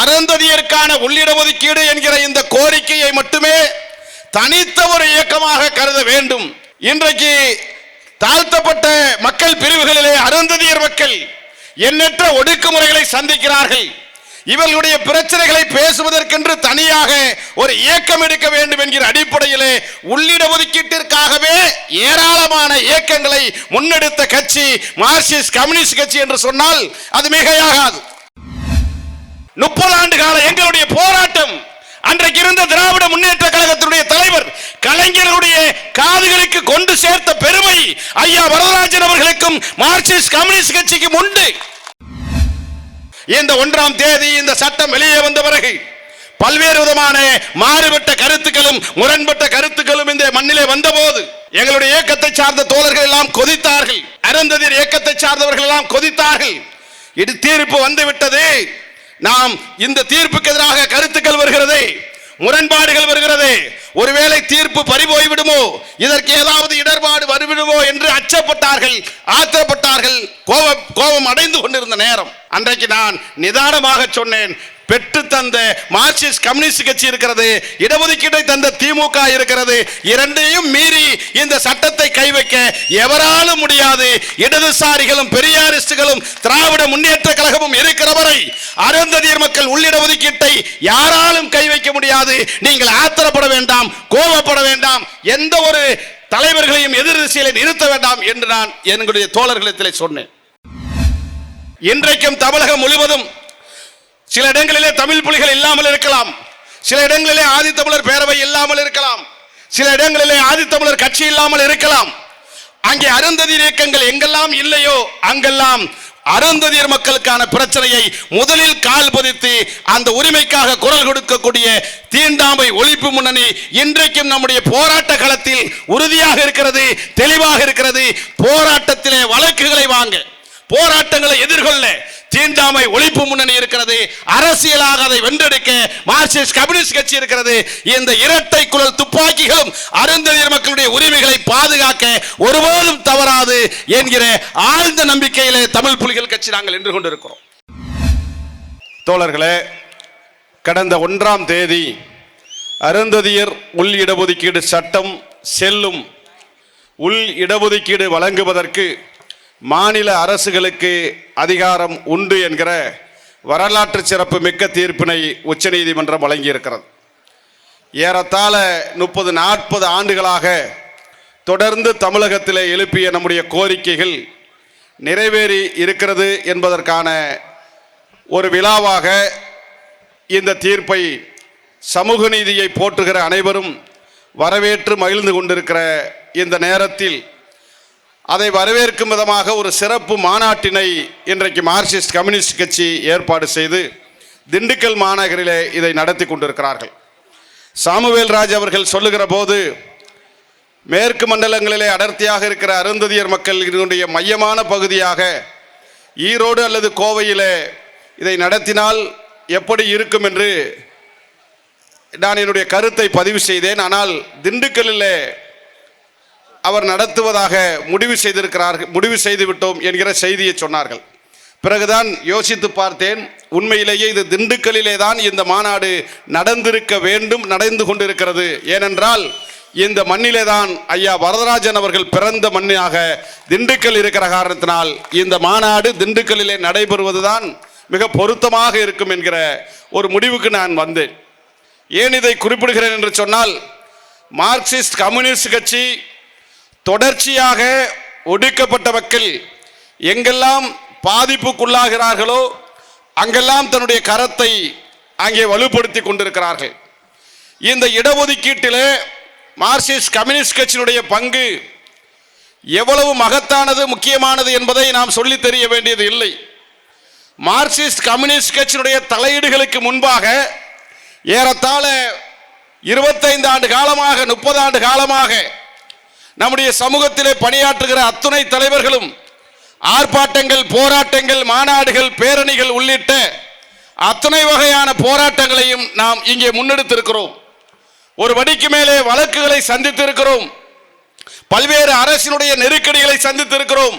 அருந்ததியருக்கான உள்ளிட ஒதுக்கீடு என்கிற இந்த கோரிக்கையை மட்டுமே தனித்த ஒரு இயக்கமாக கருத வேண்டும். இன்றைக்கு தாழ்த்தப்பட்ட மக்கள் பிரிவுகளிலே அருந்ததியர் மக்கள் எண்ணற்ற ஒடுக்குமுறைகளை சந்திக்கிறார்கள். இவர்களுடைய பிரச்சனைகளை பேசுவதற்கென்று தனியாக ஒரு இயக்கம் எடுக்க வேண்டும் என்கிற அடிப்படையிலே உள்ளிட ஒதுக்கீட்டிற்காகவே ஏராளமான இயக்கங்களை முன்னெடுத்த கட்சி மார்க்சிஸ்ட் கம்யூனிஸ்ட் கட்சி என்று சொன்னால் அது மிகையாகாது. முப்பது ஆண்டு கால எங்களுடைய போராட்டம். அன்றைக்கு இருந்த திராவிட முன்னேற்ற கழகத்தினுடைய தலைவர் கலைஞர்களுடைய காதுகளுக்கு கொண்டு சேர்த்த பெருமை ஐயா வரதராஜன் அவர்களுக்கும் மார்க்சிஸ்ட் கம்யூனிஸ்ட் கட்சிக்கும் உண்டு. இந்த ஒன்றாம் தேதி இந்த சட்டம் வெளியே வந்த பிறகு பல்வேறு விதமான மாறுபட்ட கருத்துக்களும் முரண்பட்ட கருத்துக்களும் இந்த மண்ணிலே வந்தபோது எங்களுடைய இயக்கத்தை சார்ந்த தோழர்கள் எல்லாம் கொதித்தார்கள். அருந்ததிர் இயக்கத்தை சார்ந்தவர்கள் எல்லாம் கொதித்தார்கள். இது தீர்ப்பு வந்துவிட்டது நாம் இந்த தீர்ப்புக்கு எதிராக கருத்துக்கள் வருகிறது முரண்பாடுகள் வருகிறது ஒருவேளை தீர்ப்பு பறிபோய் விடுமோ இதற்கு ஏதாவது இடர்பாடு வருவிடுமோ என்று அச்சப்பட்டார்கள் ஆத்திரப்பட்டார்கள் கோபம் கோபம் அடைந்து கொண்டிருந்த நேரம். அன்றைக்கு நான் நிதானமாக சொன்னேன் பெற்று தந்த மார்க்சிஸ்ட் கம்யூனிஸ்ட் கட்சி இருக்கிறது இடஒதுக்கீட்டை தந்த திமுக இருக்கிறது இரண்டையும் மீறி இந்த சட்டத்தை கை வைக்க எவராலும் முடியாது. இடதுசாரிகளும் பெரியாரிஸ்டுகளும் திராவிட முன்னேற்ற கழகமும் இருக்கிற வரை அருந்ததியர் மக்கள் உள்ளிட ஒதுக்கீட்டை யாராலும் கை வைக்க முடியாது. நீங்கள் ஆத்திரப்பட வேண்டாம் கோபப்பட வேண்டாம் எந்த ஒரு தலைவர்களையும் எதிர் நிறுத்த வேண்டாம் என்று நான் எங்களுடைய தோழர்களிடத்தில் சொன்னேன். இன்றைக்கும் தமிழகம் முழுவதும் சில இடங்களிலே தமிழ் புலிகள் இல்லாமல் இருக்கலாம். சில இடங்களிலே ஆதித்தமிழர் பேரவை இல்லாமல் இருக்கலாம். சில இடங்களிலே ஆதித்தமிழர் கட்சி இல்லாமல் இருக்கலாம். அங்கே அருந்ததியர் இயக்கங்கள் எங்கெல்லாம் இல்லையோ அங்கெல்லாம் அருந்ததியர் மக்களுக்கான பிரச்சனையை முதலில் கால் பதித்து அந்த உரிமைக்காக குரல் கொடுக்கக்கூடிய தீண்டாமை ஒழிப்பு முன்னணி இன்றைக்கும் நம்முடைய போராட்ட களத்தில் உறுதியாக இருக்கிறது தெளிவாக இருக்கிறது. போராட்டத்திலே வழக்குகளை வாங்க. போராட்டங்களை எதிர்கொள்ள தீண்டாமை ஒழிப்பு முன்னணி இருக்கிறது அரசியலாக அதை வென்றெடுக்க மார்க்சிஸ்ட் கம்யூனிஸ்ட் கட்சி இருக்கிறது. இந்த இரட்டை குழல் துப்பாக்கிகளும் அருந்ததியர் மக்களுடைய உரிமைகளை பாதுகாக்க ஒருபோதும் தவறாது என்கிற ஆழ்ந்த நம்பிக்கையிலே தமிழ் புலிகள் கட்சி நாங்கள் நின்று கொண்டிருக்கிறோம். தோழர்களே கடந்த ஒன்றாம் தேதி அருந்ததியர் உள் இடஒதுக்கீடு சட்டம் செல்லும் உள் இடஒதுக்கீடு வழங்குவதற்கு மாநில அரசுகளுக்கு அதிகாரம் உண்டு என்கிற வரலாற்று சிறப்பு மிக்க தீர்ப்பினை உச்சநீதிமன்றம் வழங்கியிருக்கிறது. ஏறத்தாழ முப்பது நாற்பது ஆண்டுகளாக தொடர்ந்து தமிழகத்தில் எழுப்பிய நம்முடைய கோரிக்கைகள் நிறைவேறி இருக்கிறது என்பதற்கான ஒரு விழாவாக இந்த தீர்ப்பை சமூக நீதியை போற்றுகிற அனைவரும் வரவேற்று மகிழ்ந்து கொண்டிருக்கிற இந்த நேரத்தில் அதை வரவேற்கும் விதமாக ஒரு சிறப்பு மாநாட்டினை இன்றைக்கு மார்க்சிஸ்ட் கம்யூனிஸ்ட் கட்சி ஏற்பாடு செய்து திண்டுக்கல் மாநகரிலே இதை நடத்தி கொண்டிருக்கிறார்கள். சாமுவேல் ராஜ் அவர்கள் சொல்லுகிற போது மேற்கு மண்டலங்களிலே அடர்த்தியாக இருக்கிற அருந்ததியர் மக்கள் இதனுடைய மையமான பகுதியாக ஈரோடு அல்லது கோவையிலே இதை நடத்தினால் எப்படி இருக்கும் என்று நான் என்னுடைய கருத்தை பதிவு செய்தேன். ஆனால் திண்டுக்கல்லிலே அவர் நடத்துவதாக முடிவு செய்திருக்கிறார்கள் முடிவு செய்து விட்டோம் என்கிற செய்தியை சொன்னார்கள். பிறகுதான் யோசித்து பார்த்தேன் உண்மையிலேயே இது திண்டுக்கல்லிலே தான் இந்த மாநாடு நடந்திருக்க வேண்டும் நடந்து கொண்டிருக்கிறது. ஏனென்றால் இந்த மண்ணிலே தான் ஐயா வரதராஜன் அவர்கள் பிறந்த மண்ணாக திண்டுக்கல் இருக்கிற காரணத்தினால் இந்த மாநாடு திண்டுக்கல்லிலே நடைபெறுவதுதான் மிக பொருத்தமாக இருக்கும் என்கிற ஒரு முடிவுக்கு நான் வந்தேன். ஏன் இதை குறிப்பிடுகிறேன் என்று சொன்னால் மார்க்சிஸ்ட் கம்யூனிஸ்ட் கட்சி தொடர்ச்சியாக ஒடுக்கப்பட்ட மக்கள் எங்கெல்லாம் பாதிப்புக்குள்ளாகிறார்களோ அங்கெல்லாம் தன்னுடைய கரத்தை அங்கே வலுப்படுத்தி கொண்டிருக்கிறார்கள். இந்த இடஒதுக்கீட்டில் மார்க்சிஸ்ட் கம்யூனிஸ்ட் கட்சியினுடைய பங்கு எவ்வளவு மகத்தானது முக்கியமானது என்பதை நாம் சொல்லி தெரிய வேண்டியது இல்லை. மார்க்சிஸ்ட் கம்யூனிஸ்ட் கட்சியினுடைய தலையீடுகளுக்கு முன்பாக ஏறத்தாழ இருபத்தைந்து ஆண்டு காலமாக முப்பது ஆண்டு காலமாக நம்முடைய சமூகத்திலே பணியாற்றுகிற அத்துணை தலைவர்களும் ஆர்ப்பாட்டங்கள் போராட்டங்கள் மாநாடுகள் பேரணிகள் உள்ளிட்ட அத்துணை வகையான போராட்டங்களையும் நாம் இங்கே முன்னெடுத்திருக்கிறோம். ஒரு வடிக்கு மேலே வழக்குகளை சந்தித்திருக்கிறோம். பல்வேறு அரசினுடைய நெருக்கடிகளை சந்தித்திருக்கிறோம்.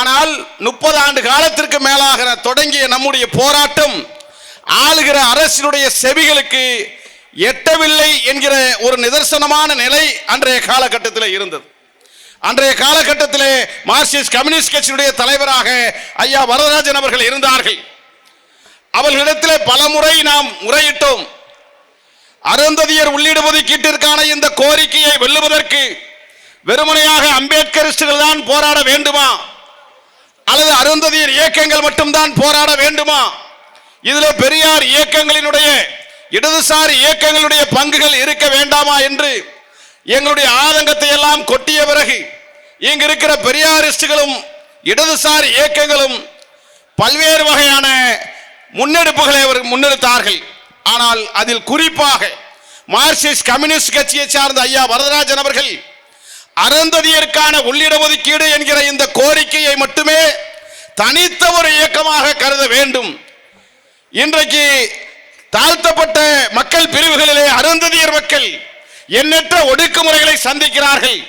ஆனால் முப்பது ஆண்டு காலத்திற்கு மேலாக தொடங்கிய நம்முடைய போராட்டம் ஆளுகிற அரசினுடைய செவிகளுக்கு எட்டவில்லை என்கிற ஒரு நிதர்சனமான நிலை அன்றைய காலகட்டத்தில் இருந்தது. அன்றைய காலகட்டத்திலே மார்க்சிஸ்ட் கம்யூனிஸ்ட் கட்சியினுடைய தலைவராக ஐயா வரதராஜன் அவர்கள் இருந்தார்கள். அவர்களிடத்திலே பலமுறை நாம் முறையிட்டோம். அருந்ததியர் உள்ளீடு ஒதுக்கீட்டிற்கான இந்த கோரிக்கையை வெல்லுவதற்கு வெறுமனையாக அம்பேத்கரிஸ்டுகள் தான் போராட வேண்டுமா? அல்லது அருந்ததியர் இயக்கங்கள் மட்டும்தான் போராட வேண்டுமா? இதில் பெரியார் இயக்கங்களினுடைய இடதுசாரி இயக்கங்களுடைய பங்குகள் இருக்க வேண்டாமா என்று எங்களுடைய ஆதங்கத்தை எல்லாம் கொட்டிய பிறகு இங்கு இருக்கிற பெரியாரிஸ்டுகளும் இடதுசாரி இயக்கங்களும் பல்வேறு வகையான முன்னெடுப்புகளை அவர் முன்னெடுத்தார்கள். ஆனால் அதில் குறிப்பாக மார்க்சிஸ்ட் கம்யூனிஸ்ட் கட்சியை சார்ந்த ஐயா வரதராஜன் அவர்கள் அருந்ததியருக்கான உள்ளிட ஒதுக்கீடு என்கிற இந்த கோரிக்கையை மட்டுமே தனித்த ஒரு இயக்கமாக கருத வேண்டும். இன்றைக்கு தாழ்த்தப்பட்ட மக்கள் பிரிவுகளிலே அருந்ததியர் மக்கள் எண்ணற்ற ஒடுக்குமுறைகளை சந்திக்கிறார்கள்.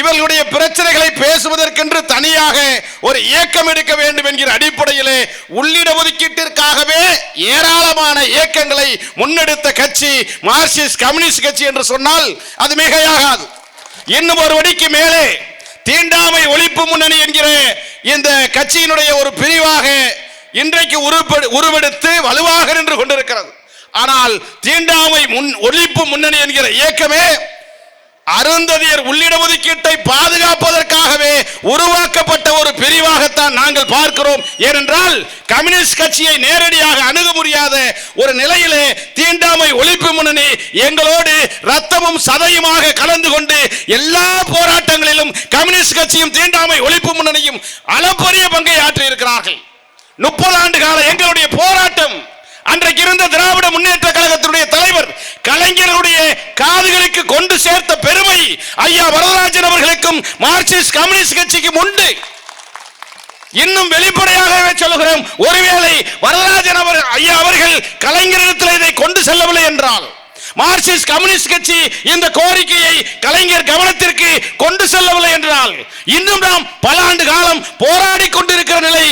இவர்களுடைய பிரச்சனைகளை பேசுவதற்கென்று தனியாக ஒரு இயக்கம் எடுக்க வேண்டும் என்கிற அடிப்படையிலே உள்ளிட ஒதுக்கீட்டிற்காகவே ஏராளமான இயக்கங்களை முன்னெடுத்த கட்சி மார்க்சிஸ்ட் கம்யூனிஸ்ட் கட்சி என்று சொன்னால் அது மிகையாகாது. இன்னும் ஒரு வடிக்கு மேலே தீண்டாமை ஒழிப்பு முன்னணி என்கிற இந்த கட்சியினுடைய ஒரு பிரிவாக இன்றைக்கு உருவெடுத்து வலுவாக நின்று கொண்டிருக்கிறது. ஆனால் தீண்டாமை முன் ஒழிப்பு முன்னணி என்கிற இயக்கமே அருந்ததியர் உள்ளிட ஒதுக்கீட்டை பாதுகாப்பதற்காகவே உருவாக்கப்பட்ட ஒரு பிரிவாகத்தான் நாங்கள் பார்க்கிறோம். ஏனென்றால் கம்யூனிஸ்ட் கட்சியை நேரடியாக அணுக முடியாத ஒரு நிலையிலே தீண்டாமை ஒழிப்பு முன்னணி எங்களோடு ரத்தமும் சதையுமாக கலந்து கொண்டு எல்லா போராட்டங்களிலும் கம்யூனிஸ்ட் கட்சியும் தீண்டாமை ஒழிப்பு முன்னணியும் அளப்பரிய பங்கை ஆற்றி இருக்கிறார்கள் முப்பது ஆண்டு கால எங்களுடைய போராட்டம் அன்றைக்கு இருந்த திராவிட முன்னேற்ற கழகத்தினுடைய தலைவர் கலைஞருடைய காதுகளுக்கு கொண்டு சேர்த்த பெருமை ஐயா வரதராஜன் அவர்களுக்கும் மார்க்சிஸ்ட் கம்யூனிஸ்ட் கட்சிக்கும் உண்டு. இன்னும் வெளிப்படையாகவே சொல்லுகிறோம் ஒருவேளை வரதராஜன் அவர் ஐயா அவர்கள் கலைஞரிடத்தில் இதை கொண்டு செல்லவில்லை என்றால் மார்க்சிஸ்ட் கம்யூனிஸ்ட் கட்சி இந்த கோரிக்கையை கலைஞர் கவனத்திற்கு கொண்டு செல்லவில்லை என்றால் இன்னும் நாம் பல ஆண்டு காலம் போராடி கொண்டிருக்கிற நிலை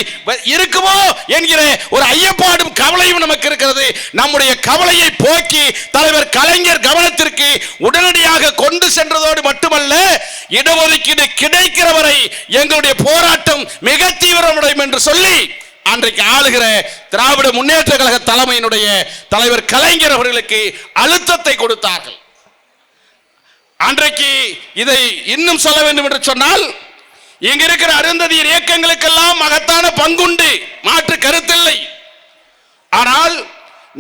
இருக்குமோ என்கிற ஒரு ஐயப்பாடும் கவலையும் நமக்கு இருக்கிறது. நம்முடைய கவலையை போக்கி தலைவர் கலைஞர் கவனத்திற்கு உடனடியாக கொண்டு சென்றதோடு மட்டுமல்ல இடஒதுக்கீடு கிடைக்கிற வரை எங்களுடைய போராட்டம் மிக தீவிரமடையும் என்று சொல்லி அன்றைக்கு ஆளுகிற திராவிட முன்னேற்ற கழக தலைமையினுடைய தலைவர் கலைஞர் அவர்களுக்கு அழுத்தத்தை கொடுத்தார்கள். அன்றைக்கு இதை இன்னும் சொல்ல வேண்டும் என்று சொன்னால் இங்க இருக்கிற அருந்ததியர் இயக்கங்களுக்கெல்லாம் மகத்தான பங்குண்டு மாற்று கருத்தில்லை. ஆனால்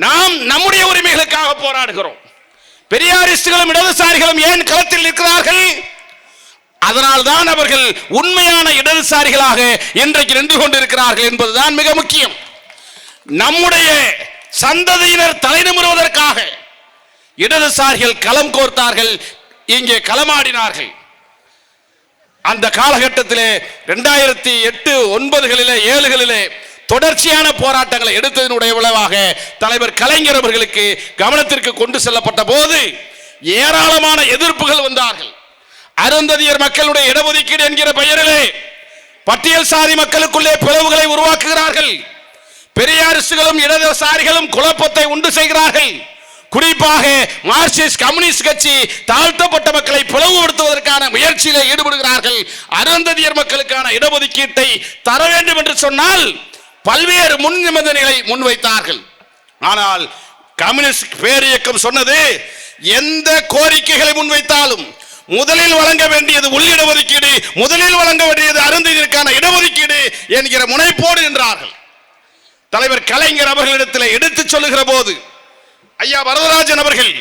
நாம் நம்முடைய உரிமைகளுக்காக போராடுகிறோம். பெரியாரிஸ்டுகளும் இடதுசாரிகளும் ஏன் களத்தில் இருக்கிறார்கள் அதனால் தான் அவர்கள் உண்மையான இடதுசாரிகளாக இன்றைக்கு நின்று கொண்டிருக்கிறார்கள் என்பதுதான் மிக முக்கியம். நம்முடைய சந்ததியினர் தலைநிமிருவதற்காக இடதுசாரிகள் களம் கோர்த்தார்கள் இங்கே களமாடினார்கள். அந்த காலகட்டத்திலே ரெண்டாயிரத்தி எட்டு ஒன்பதுகளிலே ஏழுகளிலே தொடர்ச்சியான போராட்டங்களை எடுத்ததனுடைய விளைவாக தலைவர் கலைஞர் அவர்களுக்கு கவனத்திற்கு கொண்டு செல்லப்பட்ட போது ஏராளமான எதிர்ப்புகள் வந்தார்கள். அருந்ததியர் மக்களுடைய இடஒதுக்கீடு என்கிற பெயரிலே பட்டியல் சாதி மக்களுக்குள்ளே பிளவுகளை உருவாக்குகிறார்கள். பெரியாரிஸ்டுகளும் இடதுசாரிகளும் குழப்பத்தை உண்டு செய்கிறார்கள். குறிப்பாக மார்க்சிஸ்ட் கம்யூனிஸ்ட் கட்சி தாழ்த்தப்பட்ட மக்களை பிளவுபடுத்துவதற்கான முயற்சியில் ஈடுபடுகிறார்கள். அருந்ததியர் மக்களுக்கான இடஒதுக்கீட்டை தர வேண்டும் என்று சொன்னால் பல்வேறு முன் நிபந்தனைகளை முன்வைத்தார்கள். ஆனால் கம்யூனிஸ்ட் பேரியக்கம் சொன்னது எந்த கோரிக்கைகளை முன்வைத்தாலும் முதலில் வழங்க வேண்டியது உள்ளிட ஒதுக்கீடு முதலில் வழங்க வேண்டியது அருந்தினருக்கான இடஒதுக்கீடு என்கிற முனைப்போடு நின்றார்கள். தலைவர் கலைஞர் அவர்களிடத்தில் எடுத்துச் சொல்லுகிற போது ஐயா வரதராஜன் அவர்கள்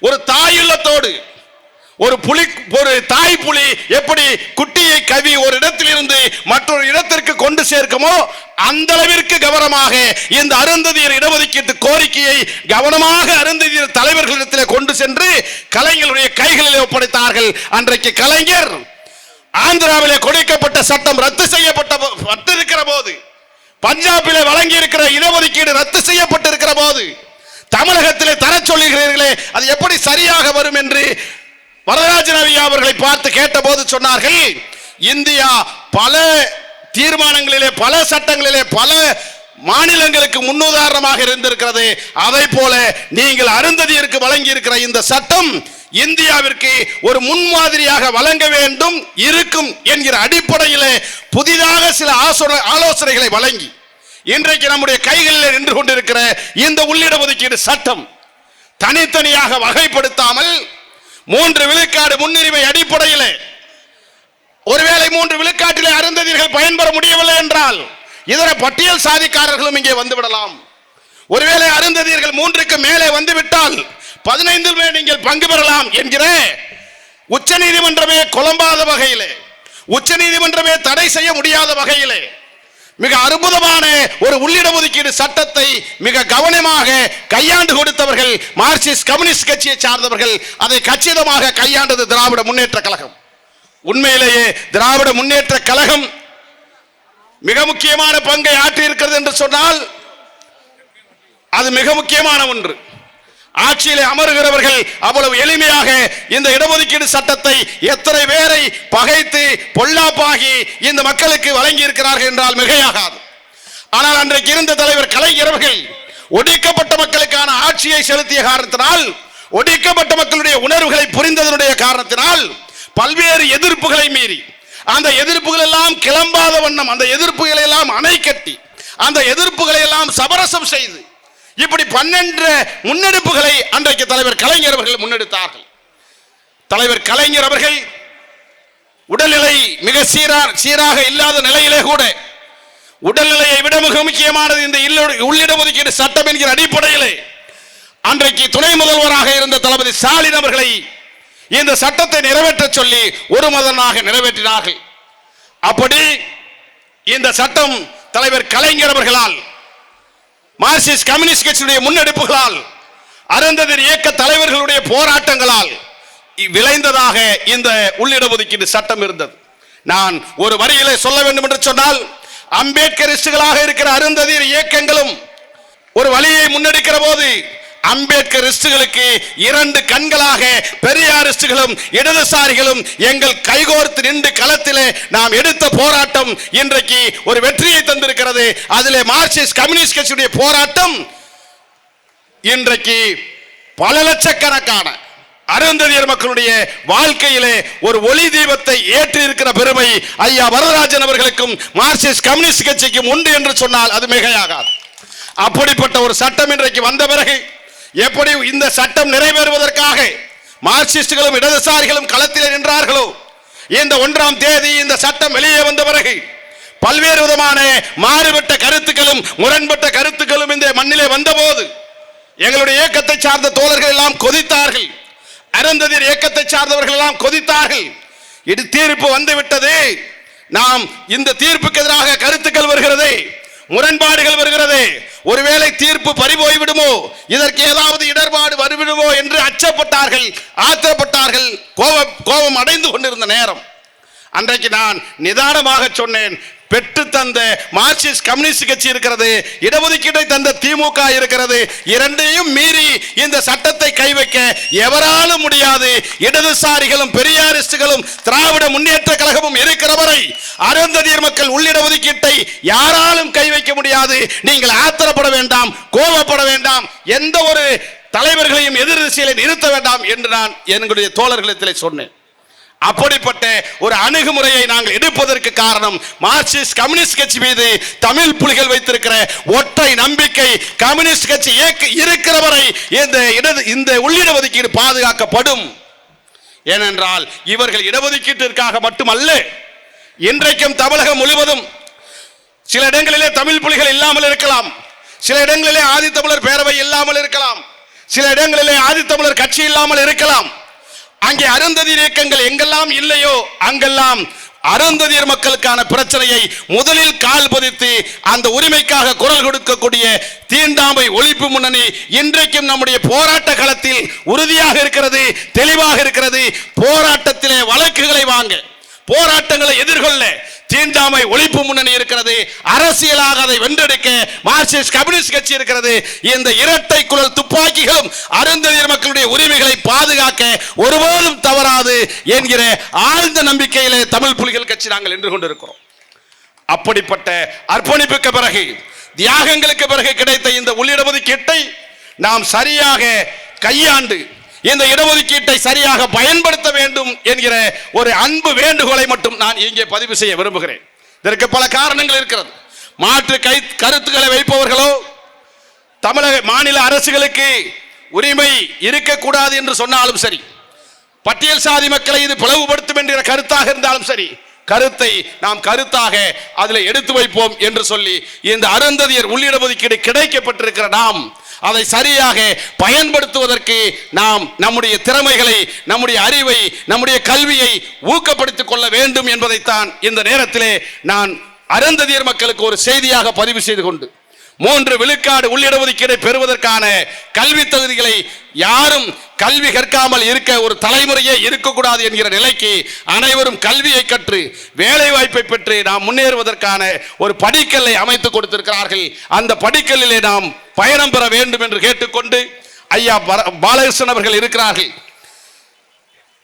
ஒரு தாயுள்ளத்தோடு ஒரு புலி ஒரு தாய் புலி எப்படி குட்டியை கவி ஒரு இடத்திலிருந்து இருக்கிறோமோ அந்த அளவிற்கு கவனமாக இந்த அருந்ததியர் இடஒதுக்கீட்டு கோரிக்கையை கவனமாக அருந்ததியர் தலைவர்களிடத்தில் கொண்டு சென்று கலைஞருடைய கைகளில் ஒப்படைத்தார்கள். அன்றைக்கு கலைஞர் ஆந்திராவிலே கொடுக்கப்பட்ட சட்டம் ரத்து செய்யப்பட்ட போ- பட்டிருக்கிற போது பஞ்சாபிலே வழங்கி இருக்கிற இடஒதுக்கீடு ரத்து செய்யப்பட்டிருக்கிற போது தமிழகத்திலே தர சொல்லுகிறீர்களே அது எப்படி சரியாக வரும் என்று வரதராஜன் ஐயா அவர்களை பார்த்து கேட்டபோது சொன்னார்கள் இந்தியா பல தீர்மானங்களிலே பல சட்டங்களிலே பல மாநிலங்களுக்கு முன்னுதாரணமாக இருந்திருக்கிறது. அதை போல நீங்கள் அருந்ததியருக்கு வழங்கி இருக்கிற இந்த சட்டம் இந்தியாவிற்கு ஒரு முன்மாதிரியாக வழங்க வேண்டும் இருக்கும் என்கிற அடிப்படையிலே புதிதாக சில ஆலோசனைகளை வழங்கி இன்றைக்கு நம்முடைய கைகளில் நின்று கொண்டிருக்கிற இந்த உள்ளிட ஒதுக்கீடு சட்டம் தனித்தனியாக வகைப்படுத்தாமல் மூன்று விழுக்காடு முன்னுரிமை அடிப்படையிலே ஒருவேளை மூன்று விழுக்காட்டிலே அருந்ததியர்கள் பயன்பெற முடியவில்லை என்றால் இதர பட்டியல் சாதிக்காரர்களும் இங்கே வந்துவிடலாம் ஒருவேளை அருந்ததியர்கள் மூன்றுக்கு மேலே வந்துவிட்டால் பதினைந்தில் மேல் நீங்கள் பங்கு பெறலாம் என்கிற உச்ச நீதிமன்றமே குழம்பாத வகையிலே உச்ச நீதிமன்றமே தடை செய்ய முடியாத வகையிலே மிக அற்புதமான ஒரு உள்ளிட ஒதுக்கீடு சட்டத்தை மிக கவனமாக கையாண்டு கொடுத்தவர்கள் மார்க்சிஸ்ட் கம்யூனிஸ்ட் கட்சியை சார்ந்தவர்கள் அதை கச்சிதமாக கையாண்டது திராவிட முன்னேற்ற கழகம். உண்மையிலேயே திராவிட முன்னேற்ற கழகம் மிக முக்கியமான பங்கை ஆற்றி இருக்கிறது என்று சொன்னால் அது மிக முக்கியமான ஒன்று. ஆட்சியில் அமருகிறவர்கள் அவ்வளவு எளிமையாக இந்த இடஒதுக்கீடு சட்டத்தை எத்தனை பேரை பகைத்து பொல்லாப்பாகி இந்த மக்களுக்கு வழங்கி இருக்கிறார்கள் என்றால் மிகையாகாது. ஆனால் அன்றைக்கு இருந்த தலைவர் கலைஞரவர்கள் ஒடுக்கப்பட்ட மக்களுக்கான ஆட்சியை செலுத்திய காரணத்தினால் ஒடுக்கப்பட்ட மக்களுடைய உணர்வுகளை புரிந்ததனுடைய காரணத்தினால் பல்வேறு எதிர்ப்புகளை மீறி அந்த எதிர்ப்புகள் எல்லாம் கிளம்பாத வண்ணம் அந்த எதிர்ப்புகளை எல்லாம் அணை கட்டி அந்த எதிர்ப்புகளை எல்லாம் சமரசம் செய்து இப்படி பன்னெண்டு முன்னெடுப்புகளை அன்றைக்கு தலைவர் கலைஞர் அவர்கள் முன்னெடுத்தார்கள். தலைவர் கலைஞர் அவர்கள் உடல்நிலை மிக சீரா சீராக இல்லாத நிலையிலே கூட உடல்நிலையை விட மிக முக்கியமானது இந்த இல்ல- உள்ளிட ஒதுக்கீடு சட்டம் என்கிற அடிப்படையிலே அன்றைக்கு துணை முதல்வராக இருந்த தளபதி ஸ்டாலின் அவர்களை இந்த சட்டத்தை நிறைவேற்ற சொல்லி ஒரு மதனாக நிறைவேற்றினார்கள். அப்படி இந்த சட்டம் தலைவர் கலைஞர் அவர்களால் மார்க்சிஸ்ட் கம்யூனிஸ்ட் கட்சியுடைய முன்னெடுப்புகளால் அருந்ததிர் இயக்க தலைவர்களுடைய போராட்டங்களால் விளைந்ததாக இந்த உள்ளிட ஒதுக்கீடு சட்டம் இருந்தது. நான் ஒரு வரியிலே சொல்ல வேண்டும் என்று சொன்னால் அம்பேத்கரிஸ்டுகளாக இருக்கிற அருந்ததிர் இயக்கங்களும் ஒரு வழியை முன்னெடுக்கிற போது அம்பேத்கரிஸ்டுகளுக்கு இரண்டு கண்களாக பெரியாரிஸ்டுகளும் இடதுசாரிகளும் எங்கள் கைகோர்த்து நின்று களத்திலே நாம் எடுத்த போராட்டம் இன்றைக்கு ஒரு வெற்றியை தந்திருக்கிறது. அதிலே மார்க்சிஸ்ட் கம்யூனிஸ்ட் கட்சியுடைய போராட்டம் இன்றைக்கு பல லட்சக்கணக்கான அருந்ததியர் மக்களுடைய வாழ்க்கையிலே ஒரு ஒளி தீபத்தை ஏற்றி இருக்கிற பெருமை ஐயா வரதராஜன் அவர்களுக்கும் மார்க்சிஸ்ட் கம்யூனிஸ்ட் கட்சிக்கும் உண்டு என்று சொன்னால் அது மிகையாகாது. அப்படிப்பட்ட ஒரு சட்டம் இன்றைக்கு வந்த பிறகு எப்படி இந்த சட்டம் நிறைவேறுவதற்காக மார்க்சிஸ்டுகளும் இடதுசாரிகளும் களத்தில் நின்றார்களோ? இந்த ஒன்றாம் தேதி இந்த சட்டம் வெளியே வந்த பிறகு பல்வேறு விதமான மாறுபட்ட கருத்துக்களும் முரண்பட்ட கருத்துக்களும் இந்த மண்ணிலே வந்தபோது எங்களுடைய இயக்கத்தை சார்ந்த தோழர்கள் எல்லாம் கொதித்தார்கள். அருந்ததிர் இயக்கத்தை சார்ந்தவர்கள் எல்லாம் கொதித்தார்கள். இது தீர்ப்பு வந்துவிட்டது நாம் இந்த தீர்ப்புக்கு எதிராக கருத்துக்கள் வருகிறது. முரண்பாடுகள் வருகிறது. ஒருவேளை தீர்ப்பு பறிபோய் விடுமோ இதற்கு ஏதாவது இடர்பாடு வருவிடுமோ என்று அச்சப்பட்டார்கள். ஆத்திரப்பட்டார்கள். கோபம் கோபம் அடைந்து கொண்டிருந்த நேரம். அன்றைக்கு நான் நிதானமாக சொன்னேன். பெற்று தந்த மார்க்சிஸ்ட் கம்யூனிஸ்ட் கட்சி இருக்கிறது இடஒதுக்கீட்டை தந்த திமுக இருக்கிறது இரண்டையும் மீறி இந்த சட்டத்தை கை வைக்க எவராலும் முடியாது. இடதுசாரிகளும் பெரியாரிஸ்டுகளும் திராவிட முன்னேற்ற கழகமும் இருக்கிற வரை அருந்ததியர் மக்கள் உள்ளிட ஒதுக்கீட்டை யாராலும் கை வைக்க முடியாது. நீங்கள் ஆத்திரப்பட வேண்டாம் கோபப்பட வேண்டாம் எந்த ஒரு தலைவர்களையும் எதிர் திசையில நிறுத்த வேண்டாம் என்று நான் என்னுடைய தோழர்களிடத்தில் சொன்னேன். அப்படிப்பட்ட ஒரு அணுகுமுறையை நாங்கள் எடுப்பதற்கு காரணம் மார்க்சிஸ்ட் கம்யூனிஸ்ட் கட்சி மீது தமிழ் புலிகள் வைத்திருக்கிற ஒற்றை நம்பிக்கை கம்யூனிஸ்ட் கட்சி இயக்க இருக்கிற வரை இந்த இடது இந்த உள்ளிட ஒதுக்கீடு பாதுகாக்கப்படும். ஏனென்றால் இவர்கள் இடஒதுக்கீட்டிற்காக மட்டுமல்ல இன்றைக்கும் தமிழகம் முழுவதும் சில இடங்களிலே தமிழ் புலிகள் இல்லாமல் இருக்கலாம் சில இடங்களிலே ஆதித்தமிழர் பேரவை இல்லாமல் இருக்கலாம் சில இடங்களிலே ஆதித்தமிழர் கட்சி இல்லாமல் இருக்கலாம். அங்கே அருந்ததி இயக்கங்கள் எங்கெல்லாம் இல்லையோ அங்கெல்லாம் அருந்ததியர் மக்களுக்கான பிரச்சனையை முதலில் கால் பதித்து அந்த உரிமைக்காக குரல் கொடுக்கக்கூடிய தீண்டாமை ஒழிப்பு முன்னணி இன்றைக்கும் நம்முடைய போராட்ட களத்தில் உறுதியாக இருக்கிறது தெளிவாக இருக்கிறது. போராட்டத்திலே வழக்குகளை வாங்க. போராட்டங்களை எதிர்கொள்ள தீண்டாமை ஒழிப்பு முன்னணி இருக்கிறது. அரசியலாக அதை வென்றெடுக்க மார்க்சிஸ்ட் கம்யூனிஸ்ட் கட்சி இருக்கிறது. இந்த இரட்டை குழல் துப்பாக்கிகளும் அருந்ததியர் மக்களுடைய உரிமைகளை பாதுகாக்க ஒருபோதும் தவறாது என்கிற ஆழ்ந்த நம்பிக்கையிலே தமிழ் புலிகள் கட்சி நாங்கள் நின்று கொண்டிருக்கிறோம். அப்படிப்பட்ட அர்ப்பணிப்புக்கு பிறகு தியாகங்களுக்கு பிறகு கிடைத்த இந்த உள்ளிடஒதுக்கீட்டை நாம் சரியாக கையாண்டு இந்த இடஒதுக்கீட்டை சரியாக பயன்படுத்த வேண்டும் என்கிற ஒரு அன்பு வேண்டுகோளை மட்டும் நான் இங்கே பதிவு செய்ய விரும்புகிறேன். இதற்கு பல காரணங்கள் இருக்கிறது. மாற்று கை கருத்துக்களை வைப்பவர்களோ தமிழக மாநில அரசுகளுக்கு உரிமை இருக்கக்கூடாது என்று சொன்னாலும் சரி பட்டியல் சாதி மக்களை இது பிளவுபடுத்தும் என்கிற கருத்தாக இருந்தாலும் சரி கருத்தை நாம் கருத்தாக அதில் எடுத்து வைப்போம் என்று சொல்லி இந்த அருந்ததியர் உள்ளிடஒதுக்கீடு கிடைக்கப்பட்டிருக்கிற நாம் அதை சரியாக பயன்படுத்துவதற்கு நாம் நம்முடைய திறமைகளை நம்முடைய அறிவை நம்முடைய கல்வியை ஊக்கப்படுத்திக் கொள்ள வேண்டும் என்பதைத்தான் இந்த நேரத்திலே நான் அருந்ததியர் மக்களுக்கு ஒரு செய்தியாக பதிவு செய்து கொண்டு மூன்று விழுக்காடு உள்ளிடஒதுக்கீடை பெறுவதற்கான கல்வி தகுதிகளை யாரும் கல்வி கற்காமல் இருக்க ஒரு தலைமுறையே இருக்கக்கூடாது என்கிற நிலைக்கு அனைவரும் கல்வியை கற்று வேலை வாய்ப்பை பெற்று நாம் முன்னேறுவதற்கான ஒரு படிக்கல்லை அமைத்து கொடுத்திருக்கிறார்கள். அந்த படிக்கல்லிலே நாம் பயணம் பெற வேண்டும் என்று கேட்டுக்கொண்டு ஐயா பாலகிருஷ்ணன் அவர்கள் இருக்கிறார்கள்.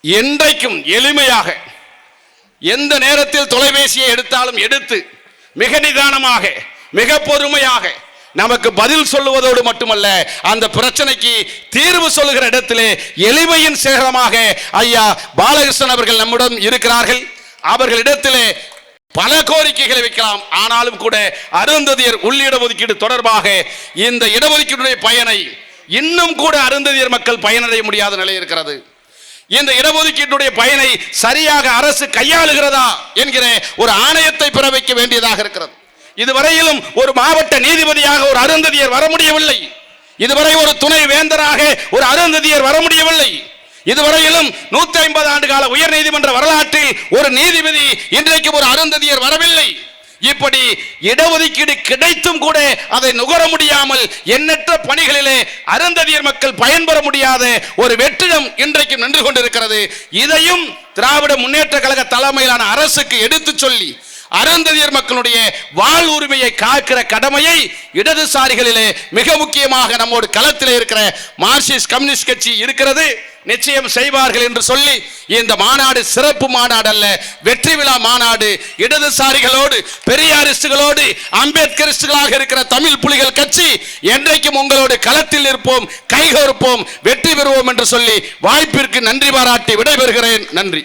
என்றைக்கும் எளிமையாக எந்த நேரத்தில் தொலைபேசியை எடுத்தாலும் எடுத்து மிக நிதானமாக மிக பொறுமையாக நமக்கு பதில் சொல்லுவதோடு மட்டுமல்ல அந்த பிரச்சனைக்கு தீர்வு சொல்லுகிற இடத்திலே எளிமையின் சேகரமாக ஐயா பாலகிருஷ்ணன் அவர்கள் நம்முடன் இருக்கிறார்கள். அவர்களிடத்திலே பல கோரிக்கைகளை வைக்கலாம். ஆனாலும் கூட அருந்ததியர் உள்ளிட ஒதுக்கீடு தொடர்பாக இந்த இடஒதுக்கீடுடைய பயனை இன்னும் கூட அருந்ததியர் மக்கள் பயனடைய முடியாத நிலை இருக்கிறது. இந்த இடஒதுக்கீட்டுடைய பயனை சரியாக அரசு கையாளுகிறதா என்கிற ஒரு ஆணையத்தை பெற வைக்க வேண்டியதாக இருக்கிறது. இதுவரையிலும் ஒரு மாவட்ட நீதிபதியாக ஒரு அருந்ததியர் வர முடியவில்லை. இதுவரை ஒரு துணை வேந்தராக ஒரு அருந்ததியர் வர முடியவில்லை. இதுவரையிலும் நூத்தி ஐம்பது ஆண்டு கால உயர் நீதிமன்ற வரலாற்றில் ஒரு நீதிபதி இன்றைக்கு ஒரு அருந்ததியர் வரவில்லை. இப்படி இடஒதுக்கீடு கிடைத்தும் கூட அதை நுகர முடியாமல் எண்ணற்ற பணிகளிலே அருந்ததியர் மக்கள் பயன்பெற முடியாத ஒரு வெற்றிடம் இன்றைக்கு நின்று கொண்டிருக்கிறது. இதையும் திராவிட முன்னேற்ற கழக தலைமையிலான அரசுக்கு எடுத்துச் சொல்லி அருந்ததியர் மக்களுடைய வாழ் உரிமையை காக்கிற கடமையை இடதுசாரிகளிலே மிக முக்கியமாக நம்மோடு களத்தில் இருக்கிற மார்க்சிஸ்ட் கம்யூனிஸ்ட் கட்சி இருக்கிறது. நிச்சயம் செய்வார்கள் என்று சொல்லி இந்த மாநாடு சிறப்பு மாநாடு அல்ல வெற்றி விழா மாநாடு. இடதுசாரிகளோடு பெரியாரிஸ்டுகளோடு அம்பேத்கரிஸ்டுகளாக இருக்கிற தமிழ் புலிகள் கட்சி என்றைக்கும் உங்களோடு களத்தில் இருப்போம் கைகோர்ப்போம் வெற்றி பெறுவோம் என்று சொல்லி வாய்ப்பிற்கு நன்றி பாராட்டி விடைபெறுகிறேன். நன்றி.